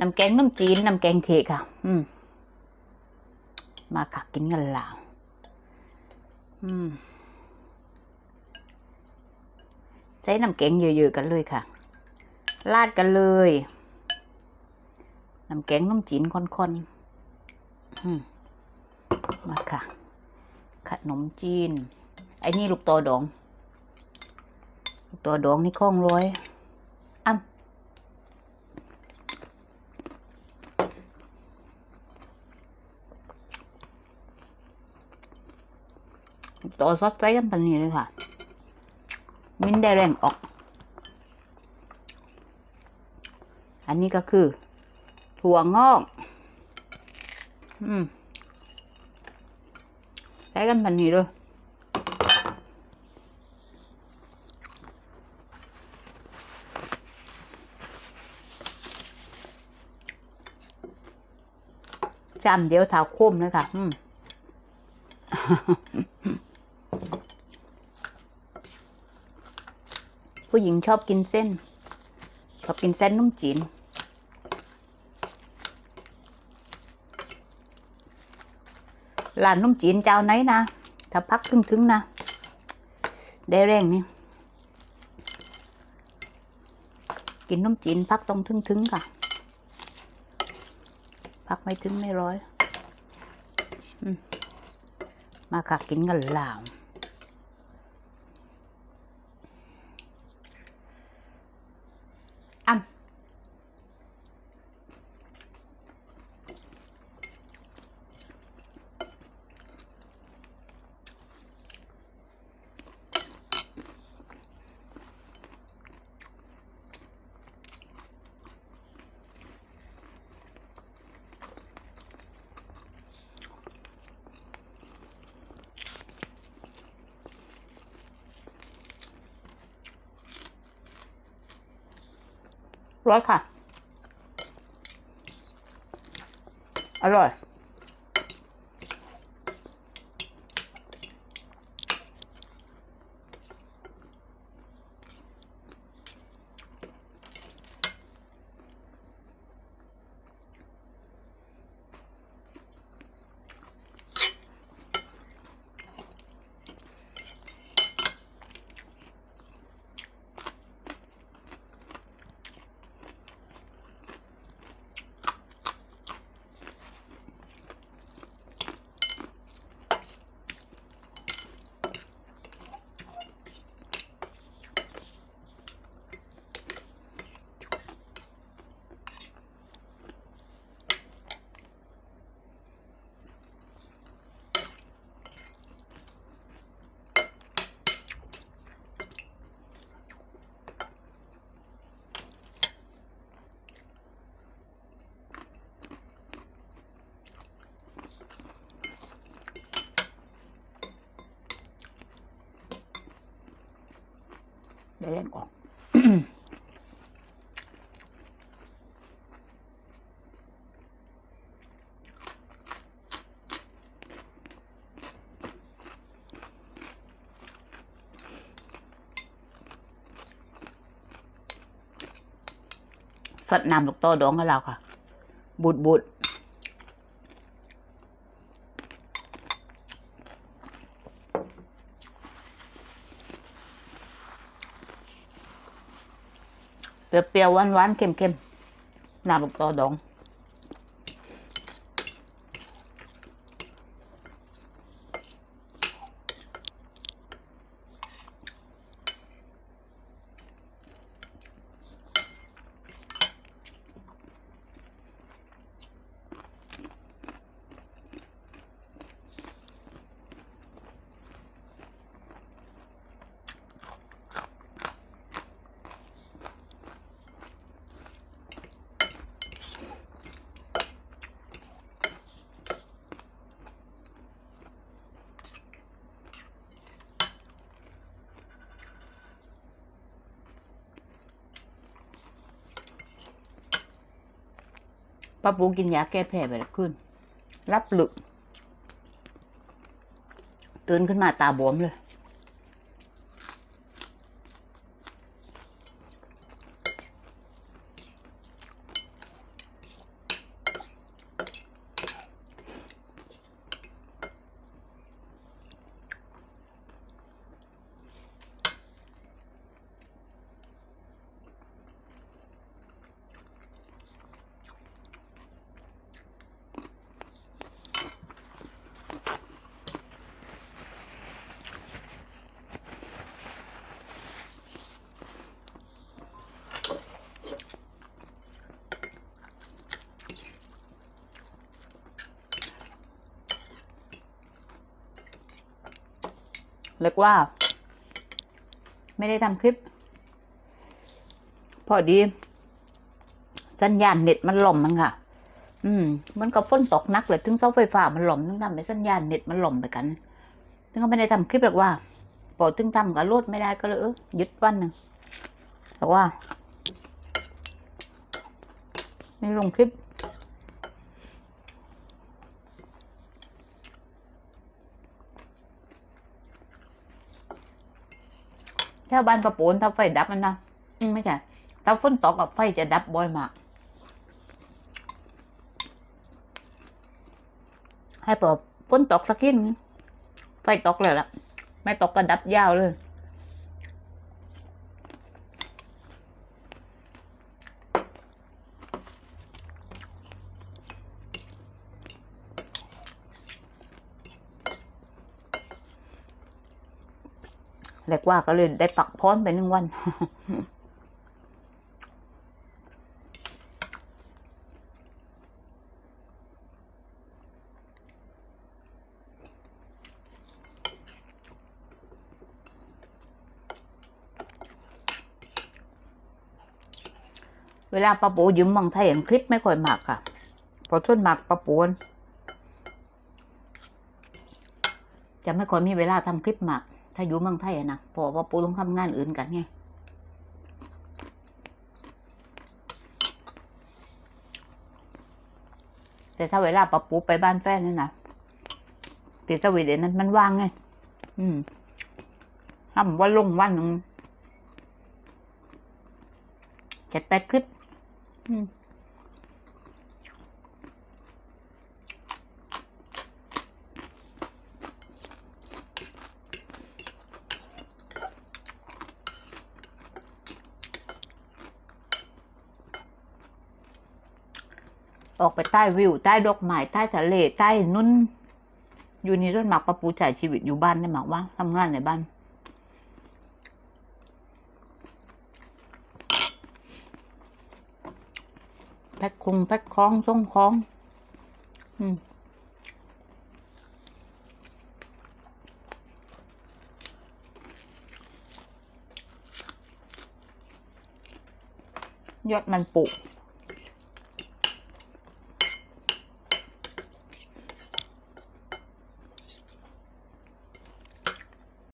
น้ำแกงน้ำจีนน้ำแกงเทค่ะ อืม มาค่ะกินกันหลาวอืม ใช้น้ำแกงเยอะๆกันเลยค่ะราดกันเลยน้ำแกงน้ำจีนค่อนๆมาค่ะ ขนมจีน ไอ้นี่ลูกตัวดอง ลูกตัวดองนี่ข้องร้อยอ้ำลูก ตัวซอสใจกันปันนี้เลยค่ะ มินได้แรงออก อันนี้ก็คือ ถั่วงอก อืมใช้กันแบบนี้เลยจำเดี๋ยวเท้าโค้มเลยค่ะ อืม ผู้หญิงชอบกินเส้น ชอบกินเส้นนุ่มจีน ร้านนุ่มจีนเจ้าไหนนะ ถ้าพักถึงถึงๆนะ ได้แรงนี่กินนุ่มจีนพักต้องถึงถึงๆค่ะ พักไม่ถึงไม่ร้อยอมมาค่ะกินกันหลาว ร้อยค่ะ อร่อย ได้แรงออกสดน้ำลูกโตดองกับเราค่ะบูดบูด เปรี้ยวๆหวานๆเค็มๆน้ำลูกโตดอง ป้าปูกินยาแก้แพ้ไปแล้วขึ้น รับหลึกตื่นขึ้นมาตาบวมเลย เรียกว่า ไม่ได้ทำคลิป พอดี สัญญาณเน็ตมันหล่มมั้งค่ะ อืม มันก็ฝนตกนักเลยถึงเสาไฟฟ้ามันหล่มถึงทำให้สัญญาณเน็ตมันหล่มไปกันถึงก็ไม่ได้ทำคลิปหรอกว่าพอถึงทำกับรถไม่ได้ก็เลยเออยุดวันหนึ่งแต่ว่าไม่ลงคลิป ถวบ้านประปูนถ้าไฟดับมันนะไม่ใช่ถ้าฝนตกกับไฟจะดับบ่อยมาก ให้เปิดฝนตกสักทีนไฟตกเลยละไม่ตกก็ดับยาวเลย เรียกว่าก็เลยได้ปักพ้อนไปหนึ่งวัน เวลาปะปูยืมมืองไทยอย่างคลิปไม่ค่อยมากค่ะพราะส่วนมากปะปูนจะไม่ค่อยมีเวลาทำคลิปหมาก ถ้าอยู่เมืองไทยอะนะเพอปะปูต้องทำงานอื่นกันไงแต่ถ้าเวลาปะปูไปบ้านแฟนนี่นะติดสวีเดนนั้นมันว่างไง อืมทำวันลงวันหนึ่งเจ็ดแปดคลิป อืม ออกไปใต้วิว ใต้ดอกไม้ใต้ทะเลใต้นุ่นอยู่นี่ส่วนมากปะปูจ่ายชีวิตอยู่บ้านได้มากว่าทำงานในบ้าน แพ็คคงแพ็คคล้องส่งคล้อง อืมยอดมันปลูก